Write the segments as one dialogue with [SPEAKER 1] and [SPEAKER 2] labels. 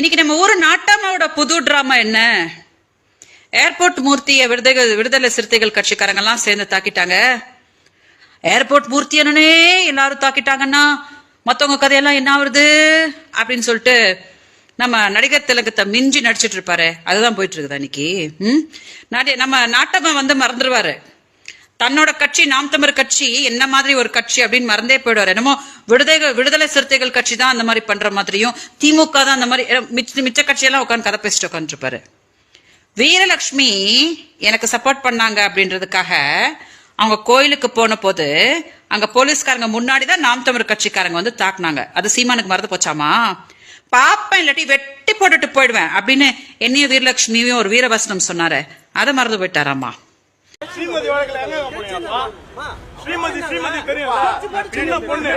[SPEAKER 1] இன்னைக்கு நம்ம ஊர் நாட்டாமாவோட புது டிராமா என்ன? ஏர்போர்ட் மூர்த்தியை விடுதலை விடுதலை சிறுத்தைகள் கட்சிக்காரங்க எல்லாம் சேர்ந்து தாக்கிட்டாங்க. ஏர்போர்ட் மூர்த்தி எல்லாரும் தாக்கிட்டாங்கன்னா மத்தவங்க கதையெல்லாம் என்ன ஆகுது அப்படின்னு சொல்லிட்டு நம்ம நடிகர் திலகத்தை மிஞ்சி நடிச்சிட்டு இருப்பாரு. அதுதான் போயிட்டு இருக்குது அன்னைக்கு ம்? நாடி- நம்ம நாட்டம்மா வந்து மறந்துடுவாரு தன்னோட கட்சி நாம் தமிழ் கட்சி என்ன மாதிரி ஒரு கட்சி அப்படின்னு மறந்தே போயிடுவார். என்னமோ விடுதலை விடுதலை சிறுத்தைகள் கட்சி தான் அந்த மாதிரி பண்ற மாதிரியும் திமுக தான் அந்த மாதிரி மிச்ச மிச்ச கட்சியெல்லாம் உட்காந்து கதை பேசிட்டு உட்காந்துருப்பாரு வீரலட்சுமி எனக்கு சப்போர்ட் பண்ணாங்க அப்படின்றதுக்காக அவங்க கோயிலுக்கு போன போது அங்க போலீஸ்காரங்க முன்னாடி தான் நாம் தமிழ் கட்சிக்காரங்க வந்து தாக்குனாங்க. அது சீமானுக்கு மறந்து போச்சாமா? பாப்பேன் இல்லாட்டி வெட்டி போட்டுட்டு போயிடுவேன் அப்படின்னு என்னையும் வீரலட்சுமியும் ஒரு வீரவசனம் சொன்னாரு. அதை மறந்து போயிட்டாராமா
[SPEAKER 2] வழக்குல எங்க போனீங்கப்பா ஸ்ரீமதி ஸ்ரீமதி தெரியும்ல சின்ன பொண்ணு.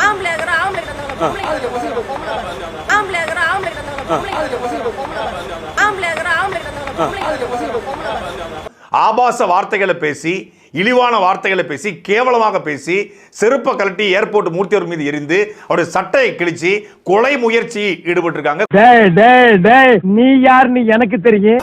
[SPEAKER 3] ஆம்பளை இருக்கிற ஆம்பளை ஆம்பளை இருக்கிற ஆம்பளை ஆம்பளை இருக்கிற ஆம்பளை
[SPEAKER 4] ஆபாச வார்த்தைகளை பேசி இழிவான வார்த்தைகளை பேசி கேவலமாக பேசி செருப்பை கழட்டி ஏர்போர்ட் மூர்த்தியவர் மீது எரிந்து அவருடைய சட்டையை கிழிச்சு கொலை முயற்சி ஈடுபட்டிருக்காங்க.
[SPEAKER 5] நீ யாருன்னு எனக்கு தெரியும்.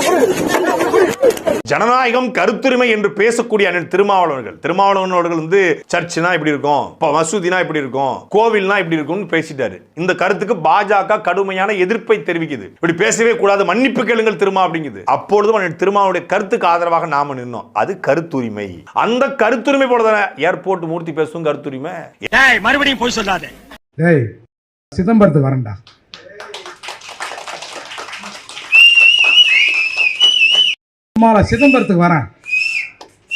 [SPEAKER 4] ஜனநாயகம் கருத்துரிமை என்று பேசக்கூடிய அண்ணன் திருமாவளவர்கள் திருமாவளவன் அவர்கள் வந்து சர்ச்சுனா இப்படி இருக்கும் இப்ப மசூதினா இப்படி இருக்கும் கோவில்னா இப்படி இருக்கும்னு பேசிட்டாரு. இந்த கருத்துக்கு பாஜக கடுமையான எதிர்ப்பை தெரிவிக்குது. இப்படி பேசவே கூடாது மன்னிப்பு கேளுங்கள் திருமா அப்படிங்குது. அப்பொழுதும் அண்ணன் திருமாவுடைய கருத்துக்கு ஆதரவாக நாம நின்னோம். அது கருத்துரிமை. அந்த கருத்துரிமை போலதானே? ஏர்போர்ட் மூர்த்தி பேசும் கருத்துரிமை.
[SPEAKER 5] மறுபடியும் போய் சொல்லாத.
[SPEAKER 6] டேய் சிதம்பரத்துக்கு வரேன்டா. திருமாவளவன் சிதம்பரத்துக்கு வரேன்.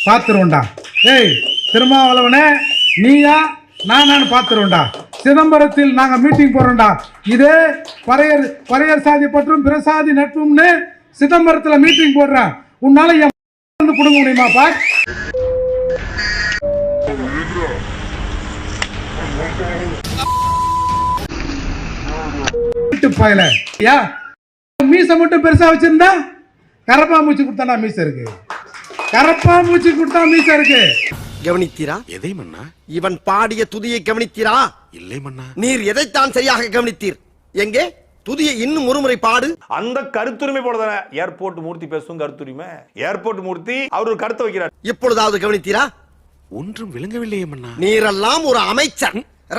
[SPEAKER 6] பார்த்துருவோண்டா ஏய் திருமாவளவனே நீயா? நான் நான் பார்த்துருவோண்டா சிதம்பரத்தில் நாங்கள் மீட்டிங் போறோம்டா. இது பறையர் பறையர் சாதி பற்றும் பிரசாதி நட்பும்னு சிதம்பரத்தில் மீட்டிங் போடுறேன். உன்னால என் வந்து கொடுங்க முடியுமாப்பா வீட்டு பயல. மீசை மட்டும் பெருசா வச்சிருந்தா? கரப்பா மூச்சு கொடுத்தாடா மீசை இருக்கு. கரப்பா மூச்சு கொடுத்தா மீசை இருக்கு.
[SPEAKER 7] கவனித்தீரா?
[SPEAKER 8] எதை மன்னா?
[SPEAKER 7] இவன் பாடிய துதியை கவனித்தீரா?
[SPEAKER 8] இல்லை மன்னா.
[SPEAKER 7] நீர் எதைத்தான் சரியாக கவனித்தீர்? எங்கே? துதியை இன்னும் ஒருமுறை பாடு.
[SPEAKER 4] அந்த கருத்துரிமை போலதானே? ஏர்போர்ட் மூர்த்தி பேசும் கருத்துரிமை. ஏர்போர்ட் மூர்த்தி அவர் ஒரு கருத்தை வைக்கிறார்.
[SPEAKER 7] இப்பொழுதாவது கவனித்தீரா?
[SPEAKER 8] ஒன்றும் விளங்கவில்லையே மன்னா.
[SPEAKER 7] நீரெல்லாம் ஒரு அமைச்சர்.